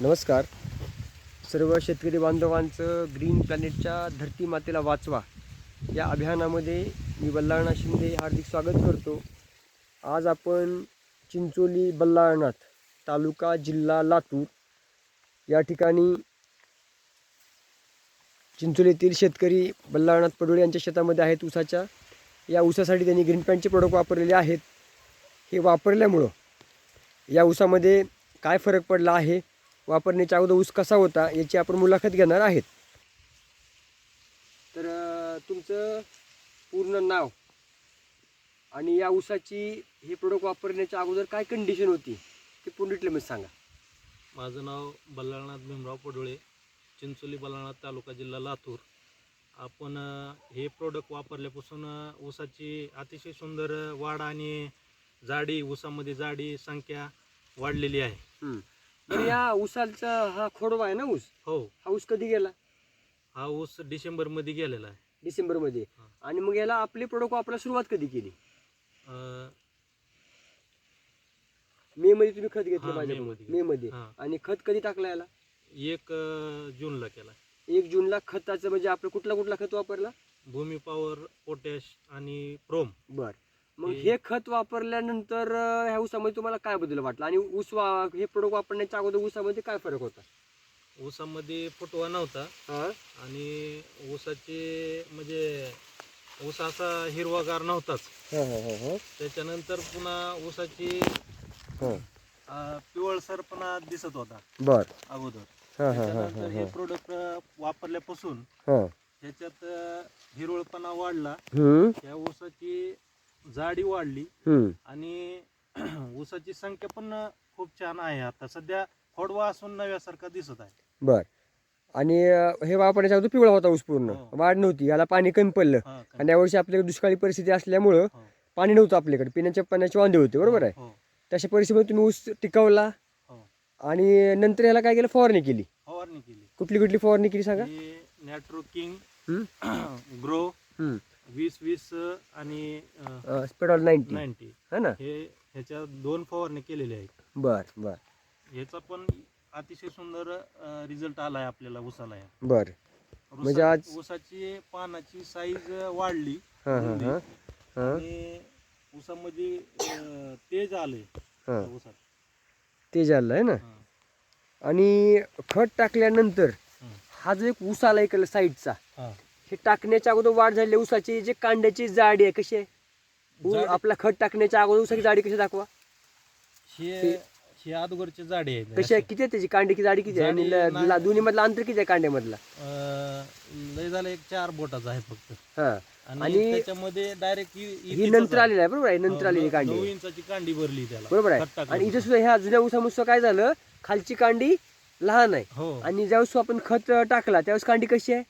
नमस्कार. सर्व शेतकरी बांधवांचं ग्रीन प्लॅनेटच्या धरती मातेला वाचवा. या अभियानामध्ये मी बल्लाळणा शिंदे हार्दिक स्वागत करतो. आज आपण चिंचोली बल्लाळनाथ तालुका जिल्हा लातूर या ठिकाणी चिंचोलीतील शेतकरी बल्लाळनाथ पडोळे यांच्या शेतामध्ये आहेत ऊसाच्या. या ऊसासाठी त्यांनी ग्रीन पॅन्टचे प्रोडक्ट वापरलेले आहेत. हे वापरल्यामुळं या ऊसामध्ये काय फरक पडला आहे? वापरण्याच्या अगोदर ऊस कसा होता याची आपण मुलाखत घेणार आहेत. तर तुमचं पूर्ण नाव आणि या ऊसाची हे प्रोडक्ट वापरण्याच्या अगोदर काय कंडिशन होती ते पूर्ण डिटेलमध्ये सांगा. माझं नाव बल्लाळनाथ भीमराव पडोळे चिंचोली बल्लाळनाथ तालुका जिल्हा लातूर. आपण हे प्रोडक्ट वापरल्यापासून ऊसाची अतिशय सुंदर वाढ आणि जाडी ऊसामध्ये जाडी संख्या वाढलेली आहे. या ऊसाचा हा खोडवा आहे ना ऊस? हो. हा ऊस कधी गेला? हा ऊस डिसेंबरमध्ये गेलेला आहे. डिसेंबरमध्ये. हा. आणि मग याला आपले प्रोडक्ट वापरायला सुरुवात कधी केली? अ, मे मध्ये तुम्ही खत घेतलं हा, माझ्याकडून. मे मध्ये हा. आणि खत कधी टाकलं याला? एक अ, जूनला केला. एक जूनला खताचं म्हणजे आपलं कुठला कुठला खत वापरला? भूमी पॉवर पोटॅश आणि प्रोम बर. मग हे- खत वापरल्यानंतर अं, ह्या ऊसामध्ये तुम्हाला काय बदल वाटला? आणि ऊस वा हे प्रोडक्ट वापरण्याच्या अगोदर ऊसामध्ये काय फरक होता? ऊसामध्ये फुटवा नव्हता. हा? आणि ऊसाचे म्हणजे ऊस असा हिरवागार नव्हताच. हा, हा, हा, हा. त्याच्यानंतर पुन्हा ऊसाची हा. अं, पिवळसरपणा दिसत होता. बर. अगोदर. हा हा हा त्याच्यानंतर हे हा प्रोडक्ट वापरल्यापासून हा. ह्याच्यात अं, हिरवळपणा वाढला. हम्म. त्या ऊसाची जाडी वाढली हम्म. आणि ऊसाची संख्या पण खूप छान आहे आता. सध्या खोडवा असून नव्यासारखा दिसत आहे. बर. आणि अं, हे वापरण्याच्या अगोदर पिवळा होता ऊस पूर्ण. हो. वाढ नव्हती याला पाणी कमी पडलं. हा, आणि यावर्षी आपल्याकडे दुष्काळी परिस्थिती असल्यामुळं हो. पाणी नव्हतं आपल्याकडे. पिण्याच्या पाण्याचे वांदे होते बरोबर आहे? हो, तशा परिस्थितीमध्ये तुम्ही ऊस टिकवला हो. आणि नंतर याला काय केलं? फवारणी केली. फवारणी केली. कुठली कुठली फवारणी केली सांगा? नॅट्रो किंग हम्म? ग्रो हम्म. वीस वीस आणि स्पेडॉल नाईन्टी नाईन्टी है ना? हे ह्याच्या दोन फवारणी केलेल्या आहेत. बर बर. ह्याचा पण अतिशय सुंदर रिझल्ट आलाय आपल्याला ऊसाला या. बर. ऊसा- म्हणजे आज- ऊसाची पानाची साईज वाढली. हां हां. हां. हां. आणि ऊसामध्ये अं, तेज आले हां. ऊसात. ते झालं आहे ना? हां. आणि खत टाकल्यानंतर हं. हा जो एक ऊस आला इकडे साईडचा हां. हे टाकण्याच्या अगोदर वाढ झाली ऊसाची जे कांड्याची जाडी आहे कशी आहे? आपला खत टाकण्याच्या अगोदर ऊसाची जाडी कशी दाखवा. हे हे अगोदरचे जाडी आहेत कशी आहे? किती आहे त्याची? कांड्याची जाडी किती आहे? आणि दोन्ही मधला अंतर किती आहे कांड्यामधला लय झालं एक चार बोटाचा आहे फक्त. हा. आणि त्याच्यामध्ये डायरेक्ट ही नंतर आलेली आहे बरोबर आहे? नंतर आलेली कांडी. आहे. इंचाची कांडी भरली त्याला. बरोबर आहे? आणि इथे. सुद्धा ह्या जुन्या ऊसामुळे काय झालं? खालची कांडी लहान आहे. हो. आणि ज्यावेळेस आपण खत टाकला त्यावेळेस कांडी कशी आहे?